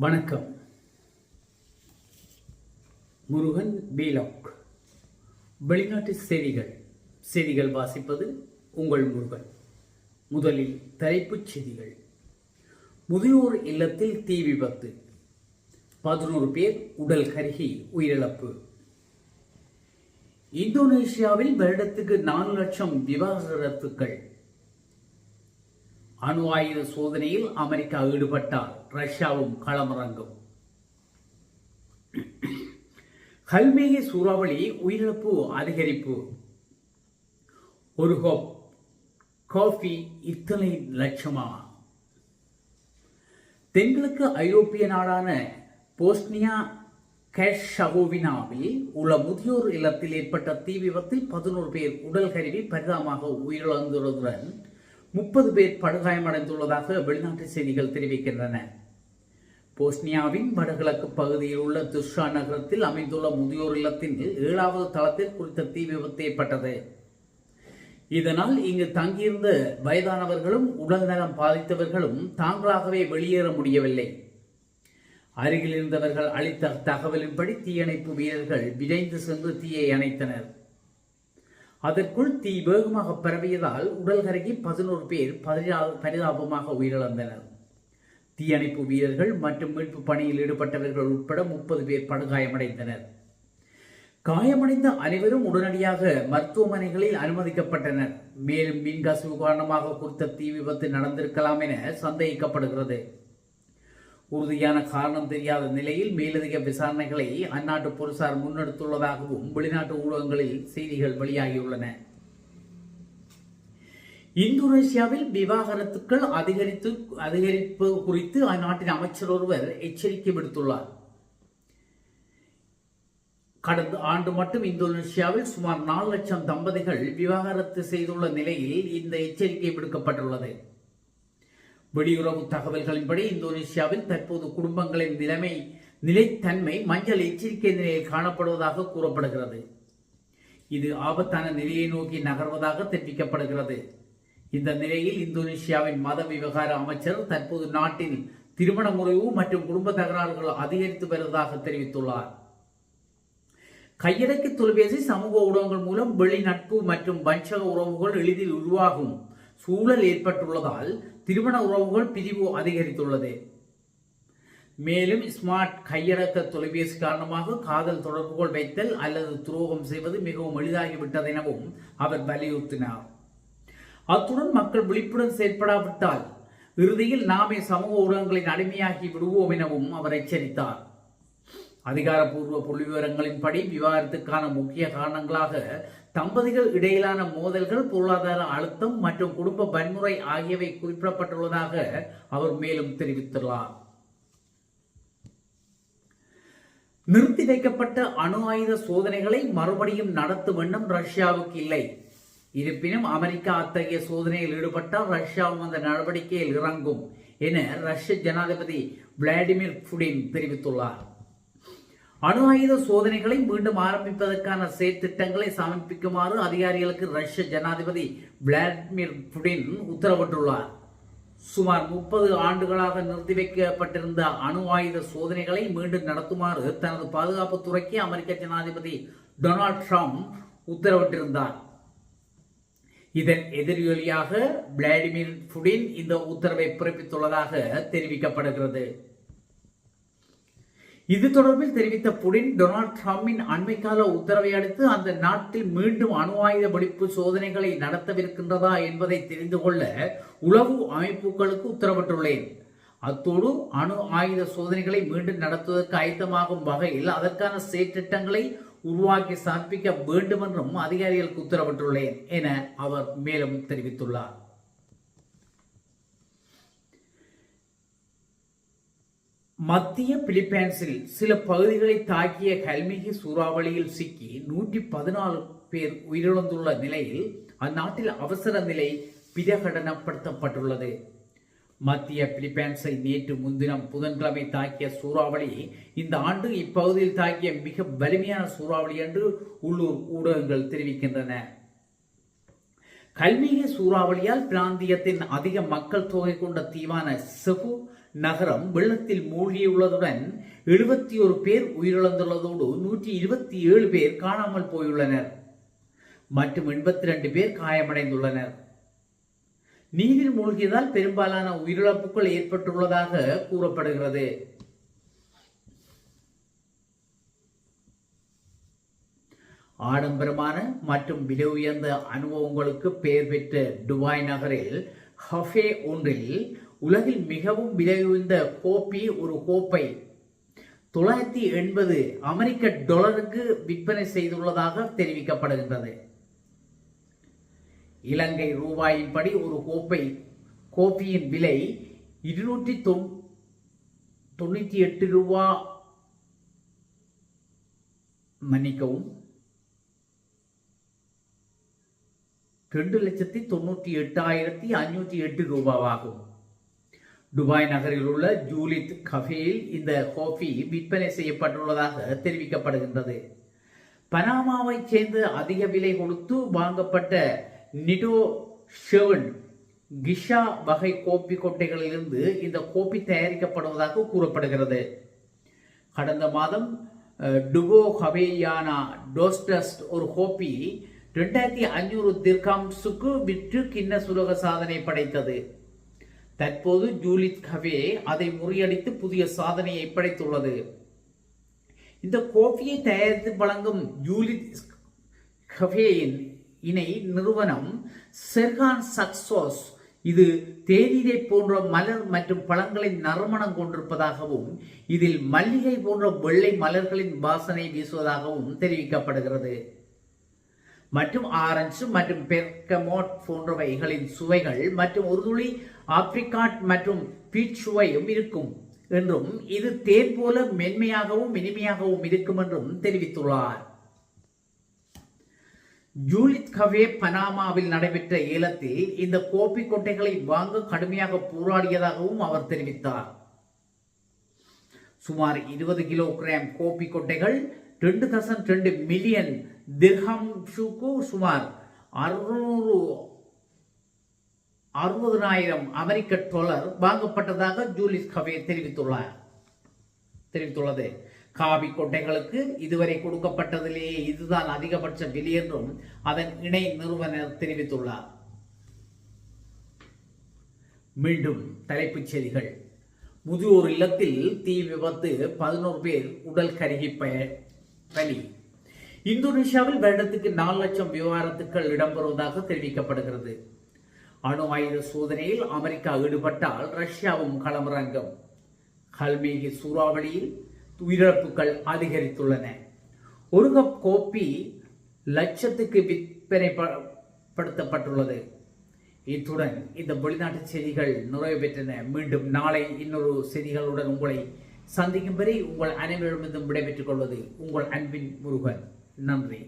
வணக்கம். முருகன் பீலாக் வெளிநாட்டு செய்திகள். செய்திகள் வாசிப்பது உங்கள் முருகன். முதலில் தலைப்புச் செய்திகள். முதியோர் இல்லத்தில் தீ விபத்து. பதினோரு பேர் உடல் கருகி உயிரிழப்பு. இந்தோனேஷியாவில் வருடத்துக்கு நாலு லட்சம் விவாகரத்துக்கள். அணு ஆயுத சோதனையில் அமெரிக்கா ஈடுபட்டார். ரஷ்யாவும் களமிறங்கும். கல்மேக சூறாவளி உயிரிழப்பு அதிகரிப்பு. ஒரு கோப் காஃபி இத்தனை லட்சமா? தென்கிழக்கு ஐரோப்பிய நாடான போஸ்னியா கேஷகோவினாவில் உள்ள முதியோர் இல்லத்தில் ஏற்பட்ட தீ விபத்தில் பதினோரு பேர் உடல் கருவி பரிதாபமாக உயிரிழந்துள்ளதுடன் முப்பது பேர் படுகாயமடைந்துள்ளதாக வெளிநாட்டு செய்திகள் தெரிவிக்கின்றன. போஸ்னியாவின் வடகிழக்கு பகுதியில் உள்ள துஷா நகரத்தில் அமைந்துள்ள முதியோர் இல்லத்தின் ஏழாவது தளத்தில் குறித்த தீ விபத்து ஏற்பட்டது. இதனால் இங்கு தங்கியிருந்த வயதானவர்களும் உடல்நலம் பாதித்தவர்களும் தாங்களாகவே வெளியேற முடியவில்லை. அருகில் இருந்தவர்கள் அளித்த தகவலின்படி தீயணைப்பு வீரர்கள் விரைந்து சென்று தீயை அணைத்தனர். அதற்குள் தீ வேகமாக பரவியதால் உடல் கருகி பதினோரு பேர் பரிதாபமாக உயிரிழந்தனர். தீயணைப்பு வீரர்கள் மற்றும் மீட்பு பணியில் ஈடுபட்டவர்கள் உட்பட முப்பது பேர் படுகாயமடைந்தனர். காயமடைந்த அனைவரும் உடனடியாக மருத்துவமனைகளில் அனுமதிக்கப்பட்டனர். மேலும் மின்கசிவு காரணமாக குறித்த தீ விபத்து நடந்திருக்கலாம் என சந்தேகிக்கப்படுகிறது. உறுதியான காரணம் தெரியாத நிலையில் மேலதிக விசாரணைகளை அந்நாட்டு போலீசார் முன்னெடுத்துள்ளதாகவும் வெளிநாட்டு ஊடகங்களில் செய்திகள் வெளியாகியுள்ளன. இந்தோனேசியாவில் விவாகரத்துக்கள் அதிகரித்து அதிகரிப்பு குறித்து அந்நாட்டின் அமைச்சர் ஒருவர் எச்சரிக்கை விடுத்துள்ளார். கடந்த ஆண்டு மட்டும் இந்தோனேசியாவில் சுமார் நாலு லட்சம் தம்பதிகள் விவாகரத்து செய்துள்ள நிலையில் இந்த எச்சரிக்கை விடுக்கப்பட்டுள்ளது. வெளியுறவு தகவல்களின்படி இந்தோனேசியாவில் தற்போது குடும்பங்களின் நிலைமை நிலைத்தன்மை மஞ்சள் எச்சரிக்கை நிலையில் காணப்படுவதாக கூறப்படுகிறது. இது ஆபத்தான நிலையை நோக்கி நகர்வதாக தெரிவிக்கப்படுகிறது. இந்த நிலையில் இந்தோனேசியாவின் மத விவகார அமைச்சர் தற்போது நாட்டில் திருமண முறைவு மற்றும் குடும்ப தகராறுகள் அதிகரித்து வருவதாக தெரிவித்துள்ளார். கையடக்கு தொலைபேசி சமூக ஊடகங்கள் மூலம் வெளி நட்பு மற்றும் வஞ்சக உறவுகள் எளிதில் உருவாகும் சூழல் ஏற்பட்டுள்ளதால் திருமண உறவுகள் பிரிவு அதிகரித்துள்ளது. மேலும் ஸ்மார்ட் கையடக்க தொலைபேசி காரணமாக காதல் தொடர்புகள் வைத்தல் அல்லது துரோகம் செய்வது மிகவும் எளிதாகிவிட்டது எனவும் அவர் வலியுறுத்தினார். அத்துடன் மக்கள் விழிப்புடன் செயற்படாவிட்டால் இறுதியில் நாமே சமூக ஊடகங்களின் அடிமையாகி விடுவோம் எனவும் அவர் எச்சரித்தார். அதிகாரப்பூர்வ புள்ளிவிவரங்களின்படி விவாதத்துக்கான முக்கிய காரணங்களாக தம்பதிகள் இடையிலான மோதல்கள் பொருளாதார அழுத்தம் மற்றும் குடும்ப வன்முறை ஆகியவை குறிப்பிடப்பட்டுள்ளதாக அவர் மேலும் தெரிவித்துள்ளார். நிறுத்தி வைக்கப்பட்ட அணு ஆயுத சோதனைகளை மறுபடியும் நடத்தும் எண்ணம் ரஷ்யாவுக்கு இல்லை. இருப்பினும் அமெரிக்கா அத்தகைய சோதனையில் ஈடுபட்டால் ரஷ்யாவும் அந்த நடவடிக்கையில் இறங்கும் என ரஷ்ய ஜனாதிபதி விளாடிமிர் புடின் தெரிவித்துள்ளார். அணு ஆயுத சோதனைகளை மீண்டும் ஆரம்பிப்பதற்கான செயற்திட்டங்களை சமர்ப்பிக்குமாறு அதிகாரிகளுக்கு ரஷ்ய ஜனாதிபதி விளாடிமிர் புடின் உத்தரவிட்டுள்ளார். சுமார் முப்பது ஆண்டுகளாக நிறுத்தி வைக்கப்பட்டிருந்த அணு ஆயுத சோதனைகளை மீண்டும் நடத்துமாறு தனது பாதுகாப்புத்துறைக்கு அமெரிக்க ஜனாதிபதி டொனால்ட் ட்ரம்ப் உத்தரவிட்டிருந்தார். இதன் எதிரொலியாக விளாடிமிர் புடின் இந்த உத்தரவை பிறப்பித்துள்ளதாக தெரிவிக்கப்படுகிறது. இது தொடர்பில் தெரிவித்த புடின் டொனால்ட் ட்ரம்பின் அண்மைக்கால உத்தரவை அடுத்து அந்த நாட்டில் மீண்டும் அணு ஆயுத வெடிப்பு சோதனைகளை நடத்தவிருக்கின்றதா என்பதை தெரிந்து கொள்ள உளவு அமைப்புகளுக்கு உத்தரவிட்டுள்ளேன். அத்தோடு அணு ஆயுத சோதனைகளை மீண்டும் நடத்துவதற்கு ஆயத்தமாகும் வகையில் அதற்கான செயற்திட்டங்களை உருவாக்கி சமர்ப்பிக்க வேண்டும் என்றும் அதிகாரிகளுக்கு உத்தரவிட்டுள்ளேன் என அவர் மேலும் தெரிவித்துள்ளார். மத்திய பிலிப்பைன்ஸில் சில பகுதிகளை தாக்கிய கல்மிகி சூறாவளியில் சிக்கி நூற்றி பதினாலு பேர் உயிரிழந்துள்ள நிலையில் அந்நாட்டில் அவசர நிலை பிரகடனப்படுத்தப்பட்டுள்ளது. மத்திய பிலிப்பைன்ஸை நேற்று முன்தினம் புதன்கிழமை தாக்கிய சூறாவளி இந்த ஆண்டு இப்பகுதியில் தாக்கிய மிக வலிமையான சூறாவளி என்று உள்ளூர் ஊடகங்கள் தெரிவிக்கின்றன. கல்மீக சூறாவளியால் பிராந்தியத்தின் அதிக மக்கள் தொகை கொண்ட தீவான செபு நகரம் வெள்ளத்தில் மூழ்கியுள்ளதுடன் எழுபத்தி ஒரு பேர் உயிரிழந்துள்ளதோடு நூற்றி இருபத்தி ஏழு பேர் காணாமல் போயுள்ளனர். மற்றும் எண்பத்தி ரெண்டு பேர் காயமடைந்துள்ளனர். நீரில் மூழ்கியதால் பெரும்பாலான உயிரிழப்புகள் ஏற்பட்டுள்ளதாக கூறப்படுகிறது. ஆடம்பரமான மற்றும் விலை உயர்ந்த அனுபவங்களுக்கு பெயர் பெற்ற துபாய் நகரில் ஹஃபே ஒன்றில் உலகில் மிகவும் விலை உயர்ந்த கோப்பி ஒரு கோப்பை தொள்ளாயிரத்தி எண்பது அமெரிக்க டாலருக்கு விற்பனை செய்துள்ளதாக தெரிவிக்கப்படுகின்றது. இலங்கை ரூபாயின்படி ஒரு கோப்பை கோப்பியின் விலை இருநூற்றி தொண்ணூற்றி எட்டு ரூபா மன்னிக்கவும். ரெண்டு லட்சத்தி தொண்ணூற்றி எட்டாயிரத்தி அஞ்சூற்றி எட்டு ரூபாவாகும். துபாய் நகரில் உள்ள ஜூலித் கஃபேயில் இந்த கோபி விற்பனை செய்யப்பட்டுள்ளதாக தெரிவிக்கப்படுகின்றது. பனாமாவைச் சேர்ந்து அதிக விலை கொடுத்து வாங்கப்பட்ட நிடோ ஷெவன் கிஷா வகை கோப்பி கொட்டைகளிலிருந்து இந்த கோப்பி தயாரிக்கப்படுவதாக கூறப்படுகிறது. கடந்த மாதம் டுகோ ஹவேயானா டோஸ்டஸ்ட் ஒரு கோப்பி ரெண்டாயிரத்தி ஐநூறு திர்காம்ஸுக்கு விற்று கிண்ண சுலக சாதனை படைத்தது. தற்போது ஜூலித் கவே அதை முறியடித்து புதிய சாதனையை படைத்துள்ளது. இந்த கோப்பியை தயாரித்து வழங்கும் ஜூலித் கஃபேயின் இணை நிறுவனம் செர்கான் சக்சோஸ். இது தேநீரை போன்ற மலர் மற்றும் பழங்களின் நறுமணம் கொண்டிருப்பதாகவும் இதில் மல்லிகை போன்ற வெள்ளை மலர்களின் வாசனை வீசுவதாகவும் தெரிவிக்கப்படுகிறது. மற்றும் ஆரஞ்சு மற்றும் பெர்கமோட் போன்றவைகளின் சுவைகள் மற்றும் ஒரு துளி ஆப்ரிகாட் மற்றும் பீச் சுவையும் இருக்கும் என்றும் இது தேன் போல மென்மையாகவும் இனிமையாகவும் இருக்கும் என்றும் தெரிவித்துள்ளார். ஜூலித் கவே பனாமாவில் நடைபெற்ற ஏலத்தில் இந்த கோப்பி கொட்டைகளை வாங்க கடுமையாக போராடியதாகவும் அவர் தெரிவித்தார். சுமார் இருபது கிலோகிராம் கோப்பி கொட்டைகள் ரெண்டு தசன் ரெண்டு மில்லியன் திர்ஹம்ஸுக்கு சுமார் அறுநூறு அறுபதனாயிரம் அமெரிக்க டாலர் வாங்கப்பட்டதாக ஜூலிஸ் கவே தெரிவித்துள்ளார். தெரிவித்துள்ளது. காவி கொட்டைகளுக்கு இதுவரை கொடுக்கப்பட்டதிலேயே இதுதான் அதிகபட்ச விலை என்றும் அதன் இணை நிறுவனர் தெரிவித்துள்ளார். மீண்டும் தலைப்புச் செய்திகள். முதியோர் இல்லத்தில் தீ விபத்து பதினோரு பேர் உடல் கருகி பலி. இந்தோனேஷியாவில் வருடத்துக்கு நாலு லட்சம் விவகாரத்துக்கள் இடம்பெறுவதாக தெரிவிக்கப்படுகிறது. அணு ஆயுத சோதனையில் அமெரிக்கா ஈடுபட்டால் ரஷ்யாவும் களமிறங்கும். கல்மேகி சூறாவளியில் உயிரிழப்புகள் அதிகரித்துள்ளன. ஒரு கப் கோப்பி லட்சத்துக்கு விற்பனை படுத்தப்பட்டுள்ளது இத்துடன் இந்த வெளிநாட்டு செய்திகள் நிறைவு பெற்றன. மீண்டும் நாளை இன்னொரு செய்திகளுடன் உங்களை சந்திக்கும் வரை உங்கள் அனைவரிடமிருந்தும் விடைபெற்றுக் கொள்வது உங்கள் அன்பின் முருகன். நன்றி.